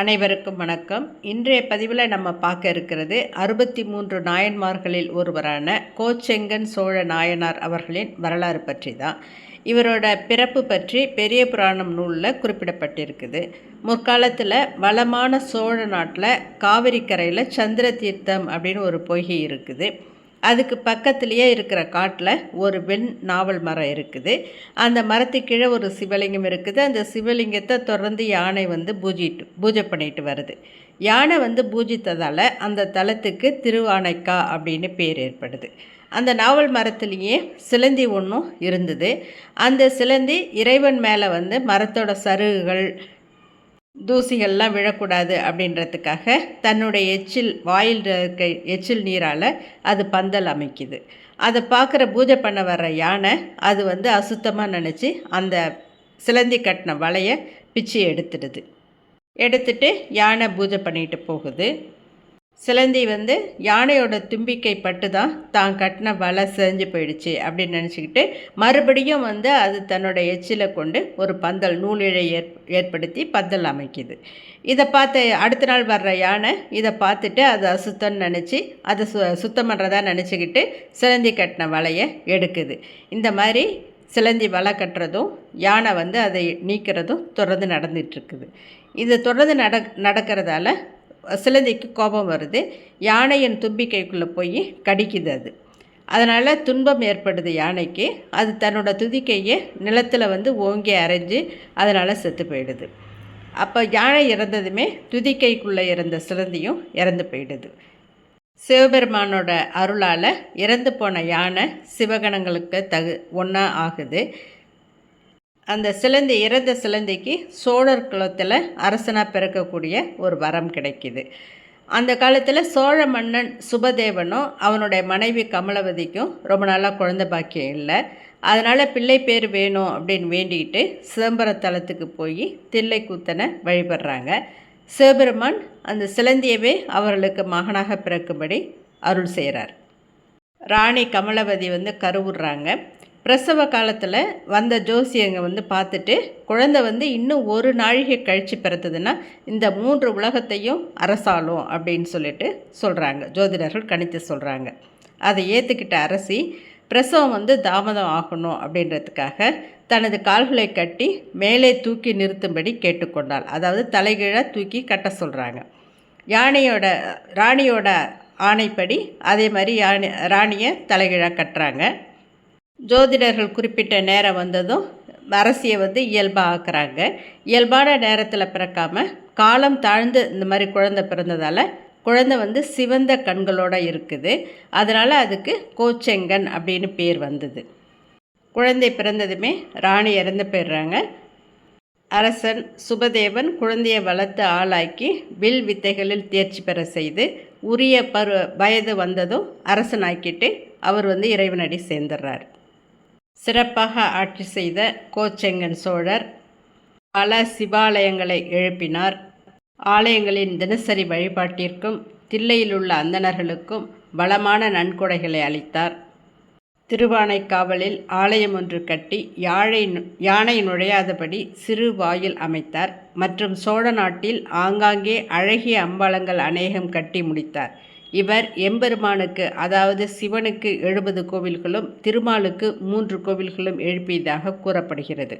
அனைவருக்கும் வணக்கம். இன்றைய பதிவில் நம்ம பார்க்க இருக்கிறது அறுபத்தி மூன்று நாயன்மார்களில் ஒருவரான கோச்செங்கன் சோழ நாயனார் அவர்களின் வரலாறு பற்றி தான் இவரோட பிறப்பு பற்றி பெரிய புராணம் நூலில் குறிப்பிடப்பட்டிருக்குது. முற்காலத்தில் வளமான சோழ நாட்டில் காவிரி கரையில் சந்திர தீர்த்தம் அப்படின்னு ஒரு பொய்கை இருக்குது. அதுக்கு பக்கத்துலேயே இருக்கிற காட்டில் ஒரு வெண் நாவல் மரம் இருக்குது. அந்த மரத்துக்கு கீழே ஒரு சிவலிங்கம் இருக்குது. அந்த சிவலிங்கத்தை தொடர்ந்து யானை வந்து பூஜிட்டு பூஜை பண்ணிட்டு வருது. யானை வந்து பூஜித்ததால் அந்த தலத்துக்கு திருவானைக்கா அப்படின்னு பேர் ஏற்படுது. அந்த நாவல் மரத்துலேயே சிலந்தி ஒன்றும் இருந்தது. அந்த சிலந்தி இறைவன் மேலே வந்து மரத்தோட சருகுகள் தூசிகள்லாம் விழக்கூடாது அப்படின்றதுக்காக தன்னுடைய எச்சில் வாயில் இருக்க எச்சில் நீரால் அது பந்தல் அமைக்குது. அதை பார்க்குற பூஜை பண்ண வர்ற யானை அது வந்து அசுத்தமாக நினச்சி அந்த சிலந்தி கட்டின வலையை பிச்சு எடுத்துடுது. எடுத்துட்டு யானை பூஜை பண்ணிட்டு போகுது. சிலந்தி வந்து யானையோட தும்பிக்கை பட்டு தான் தான் கட்டின வலை செஞ்சு போயிடுச்சு அப்படின்னு நினச்சிக்கிட்டு மறுபடியும் வந்து அது தன்னோட எச்சிலை கொண்டு ஒரு பந்தல் நூலிழை ஏற் ஏற்படுத்தி பந்தல் அமைக்குது. இதை பார்த்து அடுத்த நாள் வர்ற யானை இதை பார்த்துட்டு அது அசுத்தம்னு நினச்சி அதை சு சுத்தம் பண்ணுறதா நினச்சிக்கிட்டு சிலந்தி கட்டின வலையை எடுக்குது. இந்த மாதிரி சிலந்தி வலை கட்டுறதும் யானை வந்து அதை நீக்கிறதும் தொடர்ந்து நடந்துகிட்ருக்குது இது தொடர்ந்து நட நடக்கிறதால சிலந்திக்கு கோபம் வருது யானையின் தும்பிக்கைக்குள்ளே போய் கடிக்குது அது. அதனால் துன்பம் ஏற்படுது யானைக்கு. அது தன்னோட துதிக்கையை நிலத்தில் வந்து ஓங்கி அரைஞ்சு அதனால் செத்து போயிடுது. அப்போ யானை இறந்ததுமே துதிக்கைக்குள்ளே இறந்த சிலந்தியும் இறந்து போயிடுது. சிவபெருமானோட அருளால் இறந்து போன யானை சிவகணங்களுக்கு தகு ஒன்றா ஆகுது. அந்த சிலந்தி இறந்த சிலந்திக்கு சோழர் குலத்தில் அரசனாக பிறக்கக்கூடிய ஒரு வரம் கிடைக்கிது. அந்த காலத்தில் சோழ மன்னன் சுபதேவனும் அவனுடைய மனைவி கமலவதிக்கும் ரொம்ப நாளாக குழந்த பாக்கியம் இல்லை. அதனால் பிள்ளை பேர் வேணும் அப்படின்னு வேண்டிக்கிட்டு சிதம்பரத்தலத்துக்கு போய் தில்லை கூத்தனை வழிபடுறாங்க. சிவபெருமான் அந்த சிலந்தியவே அவர்களுக்கு மகனாக பிறக்கும்படி அருள் செய்கிறார் ராணி கமலவதி வந்து கருவுடுறாங்க பிரசவ காலத்தில் வந்த ஜோசியங்க வந்து பார்த்துட்டு குழந்தை வந்து இன்னும் ஒரு நாழிகை கழித்து பிறத்ததுன்னா இந்த மூன்று உலகத்தையும் அரசாலும் அப்படின்னு சொல்லிட்டு சொல்கிறாங்க ஜோதிடர்கள் கணித்து சொல்கிறாங்க அதை ஏற்றுக்கிட்ட அரசி பிரசவம் வந்து தாமதம் ஆகணும் அப்படின்றதுக்காக தனது கால்களை கட்டி மேலே தூக்கி நிறுத்தும்படி கேட்டுக்கொண்டாள். அதாவது தலைகீழாக தூக்கி கட்ட சொல்கிறாங்க யானையோட ராணியோட ஆணைப்படி அதே மாதிரி யானை ராணியை தலைகீழாக கட்டுறாங்க. ஜோதிடர்கள் குறிப்பிட்ட நேரம் வந்ததும் அரசியை வந்து இயல்பாக ஆக்குறாங்க. இயல்பான நேரத்தில் பிறக்காம காலம் தாழ்ந்து இந்த மாதிரி குழந்தை பிறந்ததால் குழந்தை வந்து சிவந்த கண்களோடு இருக்குது. அதனால் அதுக்கு கோச்செங்கன் அப்படின்னு பேர் வந்தது. குழந்தை பிறந்ததுமே ராணி இறந்து போயிடுறாங்க. அரசன் சுபதேவன் குழந்தையை வளர்த்து ஆளாக்கி வில் வித்தைகளில் தேர்ச்சி பெற செய்து உரிய பரு வயது வந்ததும் அரசனாக்கிட்டு அவர் வந்து இறைவனடி சேர்ந்துடுறார். சிறப்பாக ஆட்சி செய்த கோச்செங்கன் சோழர் பல சிவாலயங்களை எழுப்பினார். ஆலயங்களின் தினசரி வழிபாட்டிற்கும் தில்லையில் உள்ள அந்தணர்களுக்கும் பலமான நன்கொடைகளை அளித்தார். திருவானைக்காவலில் ஆலயம் ஒன்று கட்டி யாழை யானை நுழையாதபடி சிறு வாயில் அமைத்தார். மற்றும் சோழ நாட்டில் ஆங்காங்கே அழகிய அம்பலங்கள் அநேகம் கட்டி முடித்தார். இவர் எம்பெருமானுக்கு அதாவது சிவனுக்கு எழுபது கோவில்களும் திருமாலுக்கு மூன்று கோவில்களும் எழுப்பியதாக கூறப்படுகிறது.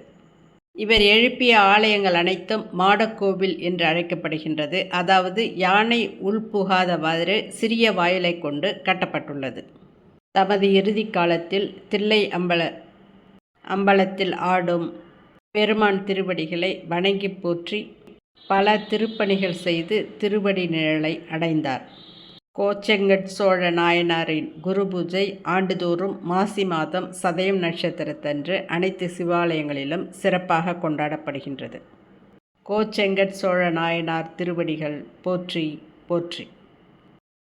இவர் எழுப்பிய ஆலயங்கள் அனைத்தும் மாடக்கோவில் என்று அழைக்கப்படுகின்றது. அதாவது யானை உள்புகாதவாறு சிறிய வாயிலை கொண்டு கட்டப்பட்டுள்ளது. தமது இறுதி காலத்தில் தில்லை அம்பல அம்பலத்தில் ஆடும் பெருமான் திருவடிகளை வணங்கி போற்றி பல திருப்பணிகள் செய்து திருவடி நிழலை அடைந்தார். கோச்செங்கட் சோழ நாயனாரின் குரு பூஜை ஆண்டுதோறும் மாசி மாதம் சதயம் நட்சத்திரத்தன்று அனைத்து சிவாலயங்களிலும் சிறப்பாக கொண்டாடப்படுகின்றது. கோச்செங்கட் சோழ நாயனார் திருவடிகள் போற்றி போற்றி.